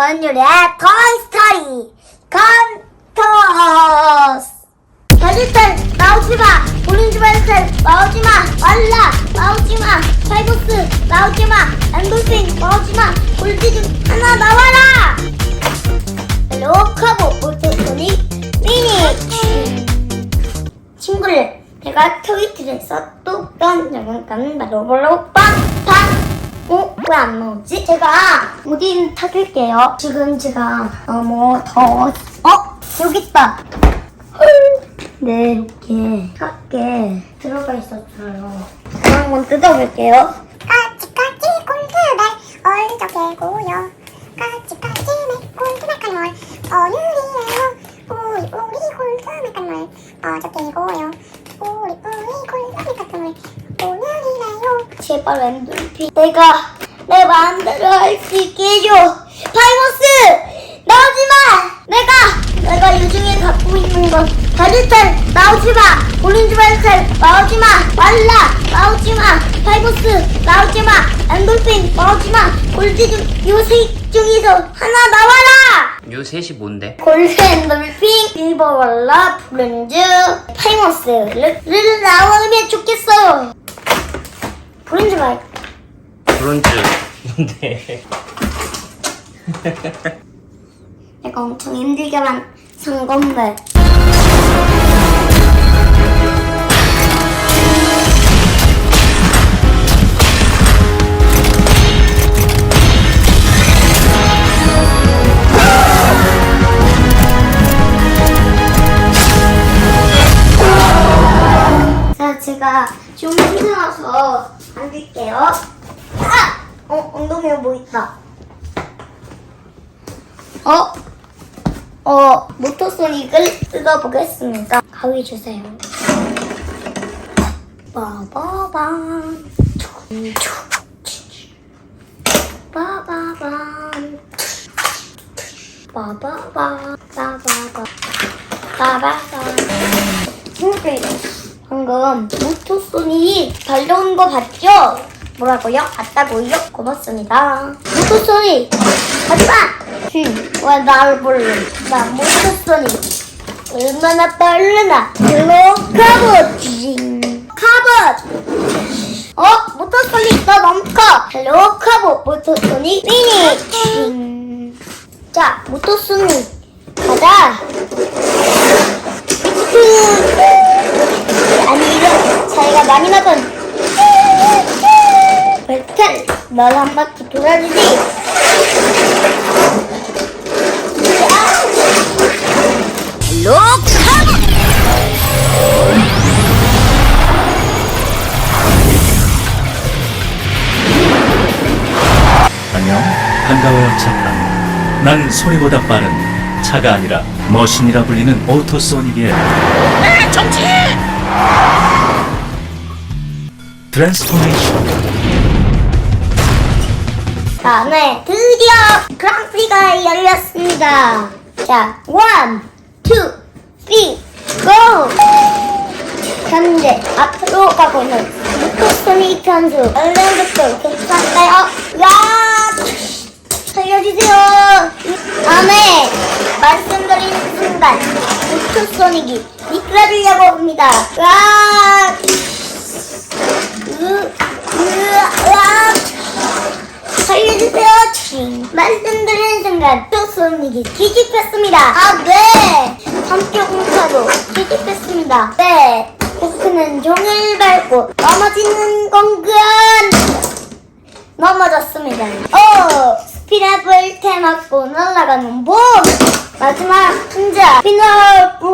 건율의 토이스토리 컨토스. 베지털 나오지마. 오렌지 베지털 나오지마. 말라 나오지마. 파이버스 나오지마. 엔돌핀 나오지마. 골드즘 하나 나와라! 로카보 오토소닉 미니. 친구를 제가 트위터에서 또떤 영상감은 바로 바로 빵빵. 어? 왜 안 나오지? 제가 우딘 타길게요. 지금 제가 너무 더워. 어? 여기 있다. 헐. 네, 이렇게 작게 들어가 있었어요. 저 한번 뜯어볼게요. 까치까치 꼴드발 얼저 개고요 까치까치 내 꼴드발한 월 어유리에요 우리 우리 꼴드발한 월 어저 개고요 우리 우리 꼴드발한 월 오늘이래요 제발 엔돌핀. 내가 내 마음대로 할 수 있게 해줘. 파이머스! 나오지 마! 내가, 내가 이 중에 갖고 있는 건 바리탈 나오지 마! 오렌지 바리탈 나오지 마! 말라 나오지 마! 파이머스 나오지 마! 엔돌핀 나오지 마! 골드즘 요색 중에서 하나 나와라! 요 셋이 뭔데? 골드 엔돌핀, 빌버월라, 브론즈, 파이머스를 나오면 좋겠어요. 브론즈 말고. 브론즈 뭔데? 내가 엄청 힘들게만 산 건데. 자, 제가 좀 힘들어서 앉을게요. 아! 어, 엉덩이에 뭐 있다. 어? 어, 모터 소닉을 뜯어보겠습니다. 가위 주세요. 빠바밤. 빠바밤. 빠바밤. 빠바밤. 빠바밤. 친구들, 방금 모터 소닉 달려온 거 봤죠? 뭐라고요? 봤다고요? 고맙습니다. 모터소닉, 가지마! 흠, 왜 나를 불러? 나 모터소닉. 얼마나 빠르나? 헬로 카봇! 징. 카봇! 어? 모터소닉 너 너무 커! 헬로 카봇! 모터소닉 미니! 징. 자, 모터소닉 가자! 아니 이런 차이가 많이 나던 베텔 널 한 바퀴 돌아주지 안녕, 반가워요, 차카. 난 소리보다 빠른 차가 아니라 머신이라 불리는 오토소닉이에요. 네, 정치! 트랜스포메이션. 자, 네, 드디어 그랑프리가 열렸습니다. 자, 원, 투, 쓰리, 고! 현재 앞으로 가고 있는 모토소닉 선수 얼른부터 괜찮을까요? 야! 살려주세요! 다음에 말씀드리는 순간 모토소닉이 미끄러지려고 합니다. 야! 으, 으, 으아! 살려주세요. 칭. 말씀드리는 순간 또 손익이 뒤집혔습니다. 아 네. 함께 공사도 뒤집혔습니다. 네. 코크는 종을 밟고 넘어지는 공간 넘어졌습니다. 어 스피너블 테 맞고 날아가는 봄 마지막 승자 스피너볼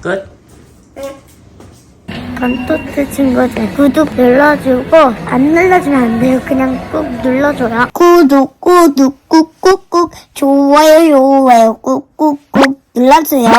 끝? 간토트 친구들 구독 눌러주고 안 눌러주면 안 돼요. 그냥 꾹 눌러줘요. 구독 구독 꾹꾹꾹 좋아요 좋아요 꾹꾹꾹 눌러주세요.